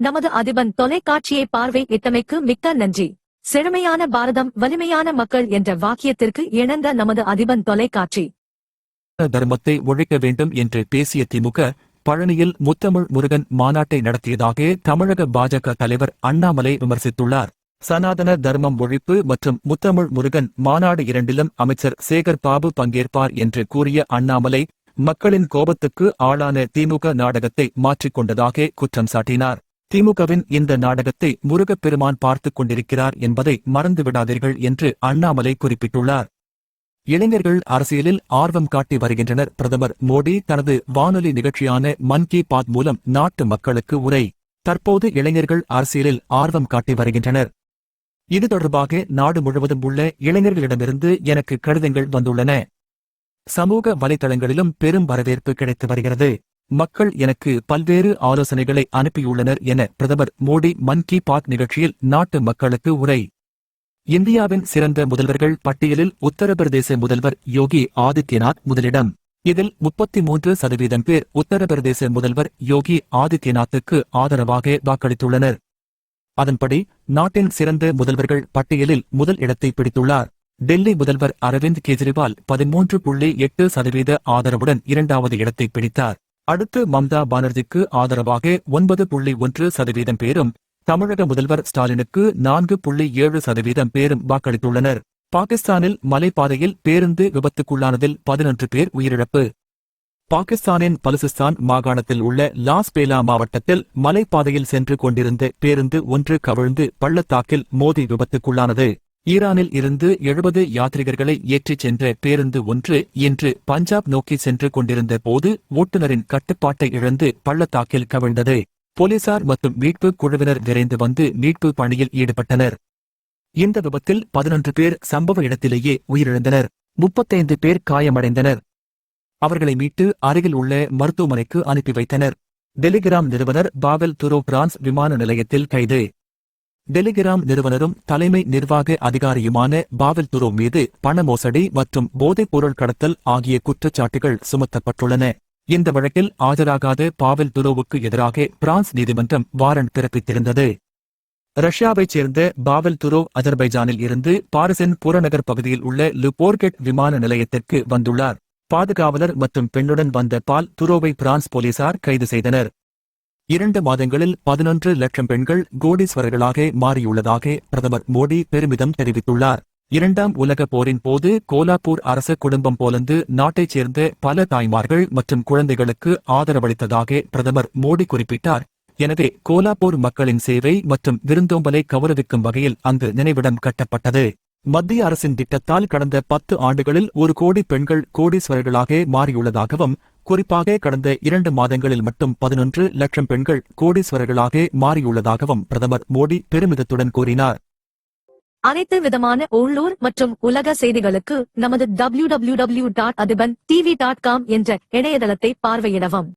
நமது அதிபன் தொலைக்காட்சியை பார்வை இட்டமைக்கு மிக்க நன்றி. செழுமையான பாரதம் வலிமையான மக்கள் என்ற வாக்கியத்திற்கு இணங்க நமது அதிபன் தொலைக்காட்சி. தர்மத்தை ஒழிக்க வேண்டும் என்று பேசிய திமுக பழனியில் முத்தமிழ் முருகன் மாநாட்டை நடத்தியதாக தமிழக பாஜக தலைவர் அண்ணாமலை விமர்சித்துள்ளார். சனாதன தர்மம் ஒழிப்பு மற்றும் முத்தமிழ் முருகன் மாநாடு இரண்டிலும் அமைச்சர் சேகர் பாபு பங்கேற்பார் என்று கூறிய அண்ணாமலை மக்களின் கோபத்துக்கு ஆளான திமுக நாடகத்தை மாற்றிக் கொண்டதாக குற்றம் சாட்டினார். திமுகவின் இந்த நாடகத்தை முருகப்பெருமான் பார்த்துக் கொண்டிருக்கிறார் என்பதை மறந்துவிடாதீர்கள் என்று அண்ணாமலை குறிப்பிட்டுள்ளார். இளைஞர்கள் அரசியலில் ஆர்வம் காட்டி வருகின்றனர். பிரதமர் மோடி தனது வானொலி நிகழ்ச்சியான மன் கி பாத் மூலம் நாட்டு மக்களுக்கு உரை. தற்போது இளைஞர்கள் அரசியலில் ஆர்வம் காட்டி வருகின்றனர். இது தொடர்பாக நாடு முழுவதும் உள்ள இளைஞர்களிடமிருந்து எனக்கு கடிதங்கள் வந்துள்ளன. சமூக வலைதளங்களிலும் பெரும் வரவேற்பு கிடைத்து வருகிறது. மக்கள் எனக்கு பல்வேறு ஆலோசனைகளை அனுப்பியுள்ளனர் என பிரதமர் மோடி மன் கி பாத் நிகழ்ச்சியில் நாட்டு மக்களுக்கு உரை. இந்தியாவின் சிறந்த முதல்வர்கள் பட்டியலில் உத்தரப்பிரதேச முதல்வர் யோகி ஆதித்யநாத் முதலிடம். இதில் முப்பத்தி மூன்று சதவீதம் பேர் உத்தரப்பிரதேச முதல்வர் யோகி ஆதித்யநாத்துக்கு ஆதரவாக வாக்களித்துள்ளனர். அதன்படி நாட்டின் சிறந்த முதல்வர்கள் பட்டியலில் முதல் இடத்தை பிடித்துள்ளார். டெல்லி முதல்வர் அரவிந்த் கெஜ்ரிவால் பதிமூன்று புள்ளி எட்டு சதவீத ஆதரவுடன் இரண்டாவது இடத்தை பிடித்தார். அடுத்து மம்தா பானர்ஜிக்கு ஆதரவாக ஒன்பது புள்ளி ஒன்று சதவீதம் பேரும் தமிழக முதல்வர் ஸ்டாலினுக்கு நான்கு புள்ளி ஏழு சதவீதம் பேரும் வாக்களித்துள்ளனர். பாகிஸ்தானில் மலைப்பாதையில் பேருந்து விபத்துக்குள்ளானதில் பதினொன்று பேர் உயிரிழப்பு. பாகிஸ்தானின் பலுசிஸ்தான் மாகாணத்தில் உள்ள லாஸ்பேலா மாவட்டத்தில் மலைப்பாதையில் சென்று கொண்டிருந்த பேருந்து ஒன்று கவிழ்ந்து பள்ளத்தாக்கில் மோதி விபத்துக்குள்ளானது. ஈரானில் இருந்து எழுபது யாத்ரிகர்களை ஏற்றிச் சென்ற பேருந்து ஒன்று இன்று பஞ்சாப் நோக்கி சென்று கொண்டிருந்த போது ஓட்டுநரின் கட்டுப்பாட்டை இழந்து பள்ளத்தாக்கில் கவிழ்ந்தது. போலீசார் மற்றும் மீட்பு குழுவினர் விரைந்து வந்து மீட்பு பணியில் ஈடுபட்டனர். இந்த விபத்தில் பதினொன்று பேர் சம்பவ இடத்திலேயே உயிரிழந்தனர். முப்பத்தைந்து பேர் காயமடைந்தனர். அவர்களை மீட்டு அருகில் உள்ள மருத்துவமனைக்கு அனுப்பி வைத்தனர். டெலிகிராம் நிறுவனர் பாவெல் துரோ பிரான்ஸ் விமான நிலையத்தில் கைது. டெலிகிராம் நிறுவனரும் தலைமை நிர்வாக அதிகாரியுமான பாவல் துரோ மீது பண மோசடி மற்றும் போதைப் பொருள் கடத்தல் ஆகிய குற்றச்சாட்டுகள் சுமத்தப்பட்டுள்ளன. இந்த வழக்கில் ஆஜராகாத பாவல் துரோவுக்கு எதிராக பிரான்ஸ் நீதிமன்றம் வாரண்ட் பிறப்பித்திருந்தது. ரஷ்யாவைச் சேர்ந்த பாவல் துரோ அஜர்பைஜானில் இருந்து பாரிசின் புறநகர் பகுதியில் உள்ள லுபோர்கெட் விமான நிலையத்திற்கு வந்துள்ளார். பாதுகாவலர் மற்றும் பெண்ணுடன் வந்த பால் துரோவை பிரான்ஸ் போலீசார் கைது செய்தனர். இரண்டு மாதங்களில் பதினொன்று லட்சம் பெண்கள் கோடீஸ்வரர்களாக மாறியுள்ளதாக பிரதமர் மோடி பெருமிதம் தெரிவித்துள்ளார். இரண்டாம் உலகப் போரின் போது கோலாப்பூர் அரச குடும்பம் போலந்து நாட்டைச் சேர்ந்த பல தாய்மார்கள் மற்றும் குழந்தைகளுக்கு ஆதரவளித்ததாக பிரதமர் மோடி குறிப்பிட்டார். எனவே கோலாப்பூர் மக்களின் சேவை மற்றும் விருந்தோம்பலை கௌரவிக்கும் வகையில் அங்கு நினைவிடம் கட்டப்பட்டது. மத்திய அரசின் திட்டத்தால் கடந்த பத்து ஆண்டுகளில் ஒரு கோடி பெண்கள் கோடீஸ்வரர்களாக மாறியுள்ளதாகவும் குறிப்பாக கடந்த இரண்டு மாதங்களில் மட்டும் பதினொன்று லட்சம் பெண்கள் கோடீஸ்வரர்களாக மாறியுள்ளதாகவும் பிரதமர் மோடி பெருமிதத்துடன் கூறினார். அனைத்து விதமான உள்ளூர் மற்றும் உலக செய்திகளுக்கு நமது W W dot Athiban com என்ற இணையதளத்தை பார்வையிடவும்.